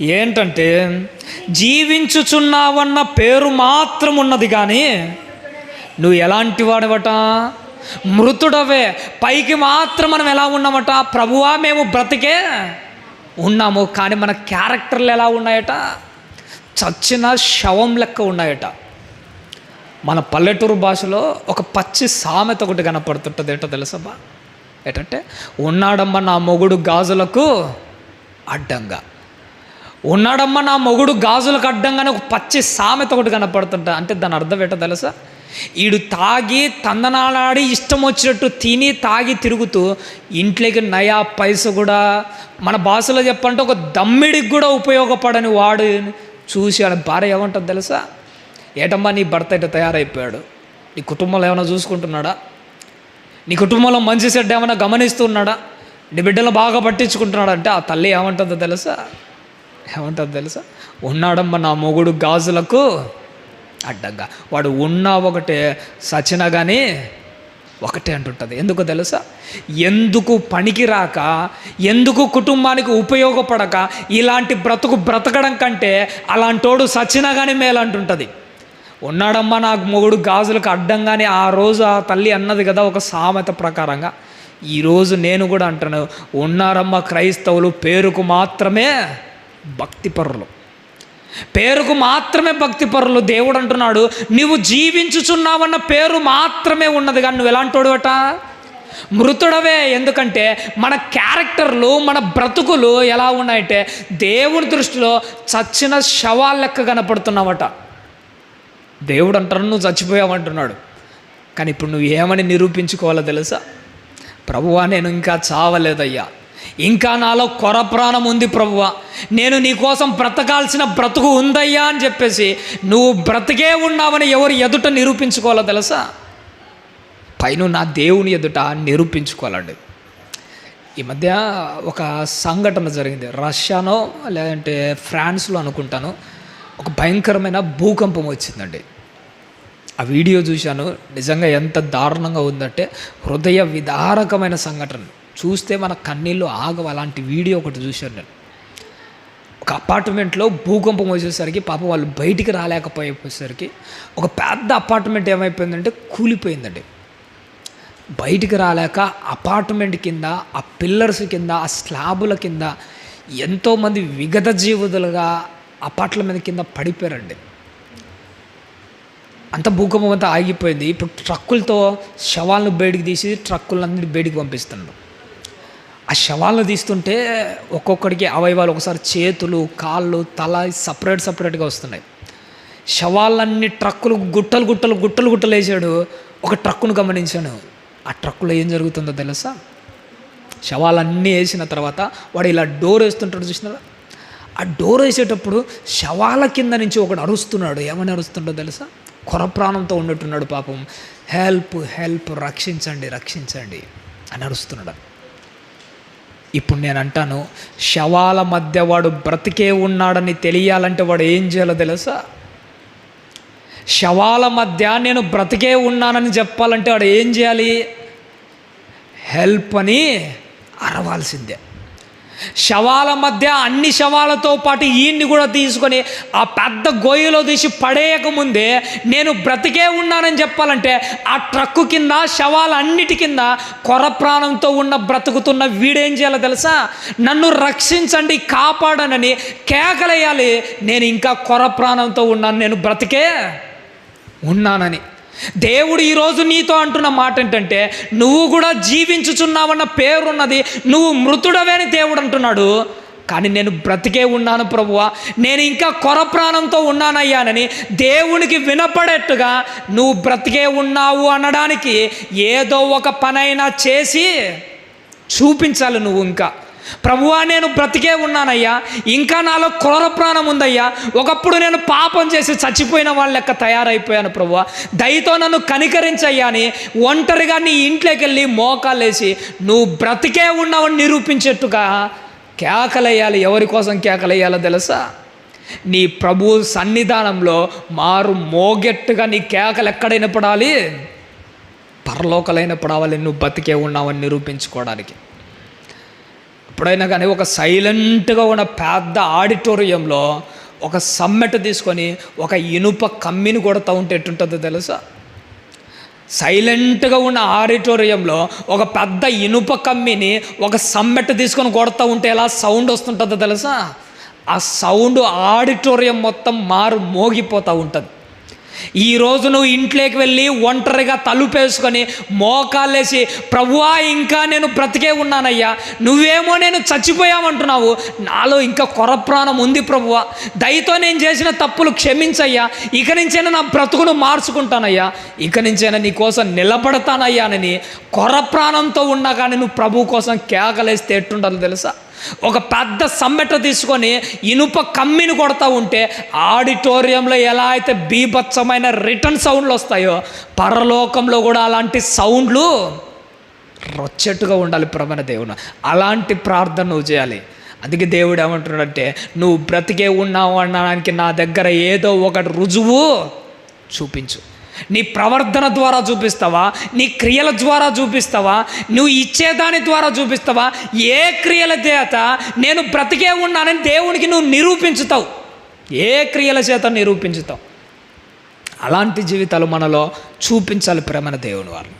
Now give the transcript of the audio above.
ఏంటంటే జీవించుచున్నావన్న పేరు మాత్రం ఉన్నది కానీ నువ్వు ఎలాంటి వాడవట? మృతుడవే. పైకి మాత్రం మనం ఎలా ఉన్నామట? ప్రభువా మేము బ్రతికే ఉన్నాము. కానీ మన క్యారెక్టర్లు ఎలా ఉన్నాయట? చచ్చిన శవం లెక్క ఉన్నాయట. మన పల్లెటూరు భాషలో ఒక పచ్చి సామెత ఒకటి కనపడుతుంటుంది ఏటో తెలుసబ్బా? ఏంటంటే ఉన్నాడమ్మ నా మొగుడు గాజులకు అడ్డంగా. ఉన్నాడమ్మ నా మొగుడు గాజులకు అడ్డంగానే ఒక పచ్చి సామెత ఒకటి కనపడుతుంట. అంటే దాని అర్థం ఏంటో తెలుసా? ఈడు తాగి తందనాలాడి ఇష్టం వచ్చినట్టు తిని తాగి తిరుగుతూ ఇంట్లోకి నయా పైస కూడా మన భాషలో చెప్పంటే ఒక దమ్మిడికి కూడా ఉపయోగపడని వాడు చూసి వాళ్ళ భార్య ఏమంటుంది తెలుసా? ఏటమ్మా నీ భర్త ఇట్లా తయారైపోయాడు. నీ కుటుంబంలో ఏమైనా చూసుకుంటున్నాడా? నీ కుటుంబంలో మంచి చెడ్డ ఏమైనా గమనిస్తున్నాడా నీ బిడ్డలు బాగా పట్టించుకుంటున్నాడా? అంటే ఆ తల్లి ఏమంటుందో తెలుసా? ఏమంటారు తెలుసా? ఉన్నాడమ్మ నా మొగుడు గాజులకు అడ్డంగా. వాడు ఉన్నా ఒకటే సచిన కానీ ఒకటే అంటుంటుంది. ఎందుకు తెలుసా? ఎందుకు పనికి రాక ఎందుకు కుటుంబానికి ఉపయోగపడక ఇలాంటి బ్రతుకు బ్రతకడం కంటే అలాంటోడు సచినా కానీ మేలంటుంటుంది. ఉన్నాడమ్మా నాకు మొగుడు గాజులకు అడ్డంగానే ఆ రోజు ఆ తల్లి అన్నది కదా ఒక సామెత ప్రకారంగా. ఈరోజు నేను కూడా అంటాను ఉన్నారమ్మ క్రైస్తవులు పేరుకు మాత్రమే భక్తిపరులు. పేరుకు మాత్రమే భక్తిపరులు దేవుడు అంటున్నాడు నీవు జీవించుచున్నావన్న పేరు మాత్రమే ఉన్నది కానీ నువ్వు ఎలాంటోడు అట? మృతుడవే. ఎందుకంటే మన క్యారెక్టర్లు మన బ్రతుకులు ఎలా ఉన్నాయంటే దేవుని దృష్టిలో చచ్చిన శవాల లెక్క కనపడుతున్నావట. దేవుడు అంటారు నువ్వు చచ్చిపోయావంటున్నాడు. కానీ ఇప్పుడు నువ్వు ఏమని నిరూపించుకోవాలో తెలుసా? ప్రభువా నేను ఇంకా చావలేదయ్యా. ఇంకా నాలో కొర ప్రాణం ఉంది ప్రభువ. నేను నీ కోసం బ్రతకాల్సిన బ్రతుకు ఉందయ్యా అని చెప్పేసి నువ్వు బ్రతికే ఉన్నావని ఎవరు ఎదుట నిరూపించుకోవాలో తెలుసా? పైన నా దేవుని ఎదుట నిరూపించుకోవాలండి. ఈ మధ్య ఒక సంఘటన జరిగింది. రష్యానో లేదంటే ఫ్రాన్స్లో అనుకుంటాను. ఒక భయంకరమైన భూకంపం వచ్చిందండి. ఆ వీడియో చూశాను. నిజంగా ఎంత దారుణంగా ఉందంటే హృదయ విదారకమైన సంఘటన. చూస్తే మన కన్నీళ్ళు ఆగవు. అలాంటి వీడియో ఒకటి చూశాను నేను. ఒక అపార్ట్మెంట్లో భూకంపం వచ్చేసరికి పాపం వాళ్ళు బయటికి రాలేకపోయేసరికి ఒక పెద్ద అపార్ట్మెంట్ ఏమైపోయిందంటే కూలిపోయిందండి. బయటికి రాలేక అపార్ట్మెంట్ కింద ఆ పిల్లర్స్ కింద ఆ స్లాబుల కింద ఎంతోమంది విగత జీవులుగా అపార్ట్మెంట్ కింద పడిపోయారండి. అంత భూకంపం అంతా ఆగిపోయింది. ఇప్పుడు ట్రక్కులతో శవాలను బయటికి తీసి ట్రక్కులన్నిటి బయటికి పంపిస్తున్నారు ఆ శవాలను తీస్తుంటే ఒక్కొక్కడికి అవయవాలు ఒకసారి చేతులు కాళ్ళు తల సపరేట్ సపరేట్గా వస్తున్నాయి. శవాలన్నీ ట్రక్కులు గుట్టలు గుట్టలు గుట్టలు గుట్టలు వేసాడు ఒక ట్రక్కును గమనించాను. ఆ ట్రక్కులో ఏం జరుగుతుందో తెలుసా? శవాలన్నీ వేసిన తర్వాత వాడు ఇలా డోర్ వేస్తుంటాడు చూసినారా? ఆ డోర్ వేసేటప్పుడు శవాల కింద నుంచి ఒకడు అరుస్తున్నాడు. ఏమని అరుస్తుండో తెలుసా? కొర ప్రాణంతో ఉన్నట్టున్నాడు పాపం. హెల్ప్ హెల్ప్ రక్షించండి రక్షించండి అని అరుస్తున్నాడు. ఇప్పుడు నేను అంటాను శవాల మధ్య వాడు బ్రతికే ఉన్నాడని తెలియాలంటే వాడు ఏం చేయాలో తెలుసా? శవాల మధ్య నేను బ్రతికే ఉన్నానని చెప్పాలంటే వాడు ఏం చేయాలి? హెల్ప్ అని అరవాల్సిందే. శవాల మధ్య అన్ని శవాలతో పాటు ఈయన్ని కూడా తీసుకొని ఆ పెద్ద గొయ్యలో తీసి పడేయకముందే నేను బ్రతికే ఉన్నానని చెప్పాలంటే ఆ ట్రక్కు కింద శవాలన్నిటి కింద కొర ప్రాణంతో ఉన్న బ్రతుకుతున్న వీడేం చేయాలో తెలుసా? నన్ను రక్షించండి కాపాడనని కేకలేయాలి. నేను ఇంకా కొర ప్రాణంతో ఉన్నాను నేను బ్రతికే ఉన్నానని. దేవుడు ఈరోజు నీతో అంటున్న మాట ఏంటంటే నువ్వు కూడా జీవించుచున్నావన్న పేరున్నది నువ్వు మృతుడవే అని దేవుడు అంటున్నాడు. కానీ నేను బ్రతికే ఉన్నాను ప్రభువా. నేను ఇంకా కొర ప్రాణంతో ఉన్నానయ్యానని దేవునికి వినపడేట్టుగా నువ్వు బ్రతికే ఉన్నావు అనడానికి ఏదో ఒక పనైనా చేసి చూపించాలి నువ్వు ఇంకా. ప్రభువా నేను బ్రతికే ఉన్నానయ్యా. ఇంకా నాలో క్రూర ప్రాణం ఉందయ్యా. ఒకప్పుడు నేను పాపం చేసి చచ్చిపోయిన వాళ్ళ లెక్క తయారైపోయాను ప్రభువా. దయతో నన్ను కనికరించయ్యా అని ఒంటరిగా నీ ఇంట్లోకి వెళ్ళి మోకాలేసి నువ్వు బ్రతికే ఉన్నావని నిరూపించేట్టుగా కేకలేయాలి ఎవరి కోసం కేకలేయాలో తెలుసా? నీ ప్రభు సన్నిధానంలో మారు మోగెట్టుగా నీ కేకలు ఎక్కడైనా పడాలి? పరలోకలైన పడాలి. నువ్వు బతికే ఉన్నావని నిరూపించుకోవడానికి. ఎప్పుడైనా కానీ ఒక సైలెంట్గా ఉన్న పెద్ద ఆడిటోరియంలో ఒక సమ్మెట తీసుకొని ఒక ఇనుప కమ్మిని కొడతా ఉంటే ఎట్టుంటుందో తెలుసా? సైలెంట్గా ఉన్న ఆడిటోరియంలో ఒక పెద్ద ఇనుప కమ్మిని ఒక సమ్మెట తీసుకొని కొడతా ఉంటే ఎలా సౌండ్ వస్తుంటుందో తెలుసా? ఆ సౌండ్ ఆడిటోరియం మొత్తం మారు మోగిపోతూ ఉంటుంది. ఈరోజు నువ్వు ఇంట్లోకి వెళ్ళి ఒంటరిగా తలుపేసుకొని మోకాళ్ళేసి ప్రభువా ఇంకా నేను బ్రతికే ఉన్నానయ్యా. నువ్వేమో నేను చచ్చిపోయామంటున్నావు. నాలో ఇంకా కొర ప్రాణం ఉంది ప్రభువా. దయతో నేను చేసిన తప్పులు క్షమించయ్యా. ఇక నుంచైనా నా బ్రతుకును మార్చుకుంటానయ్యా. ఇక నుంచైనా నీ కోసం నిలబడతానయ్యానని కొర ప్రాణంతో ఉన్నా కానీ నువ్వు ప్రభు కోసం కేకలేస్తే ఎట్టుండదు తెలుసా? ఒక పెద్ద సమ్మెట తీసుకొని ఇనుప కమ్మిని కొడతా ఉంటే ఆడిటోరియంలో ఎలా అయితే బీభత్సమైన రిటర్న్ సౌండ్లు వస్తాయో పరలోకంలో కూడా అలాంటి సౌండ్లు రొచ్చెట్టుగా ఉండాలి ప్రమణ దేవుడు అలాంటి ప్రార్థన నువ్వు చేయాలి. అందుకే దేవుడు ఏమంటున్నాడంటే నువ్వు బ్రతికే ఉన్నావు అనడానికి నా దగ్గర ఏదో ఒకటి రుజువు చూపించు. నీ ప్రవర్తన ద్వారా చూపిస్తావా? నీ క్రియల ద్వారా చూపిస్తావా? నువ్వు ఇచ్చేదాని ద్వారా చూపిస్తావా? ఏ క్రియల చేత నేను బ్రతికే ఉన్నానని దేవునికి నువ్వు నిరూపించుతావు. ఏ క్రియల చేత నిరూపించుతావు? అలాంటి జీవితాలు మనలో చూపించాలి ప్రేమన దేవుని వారు.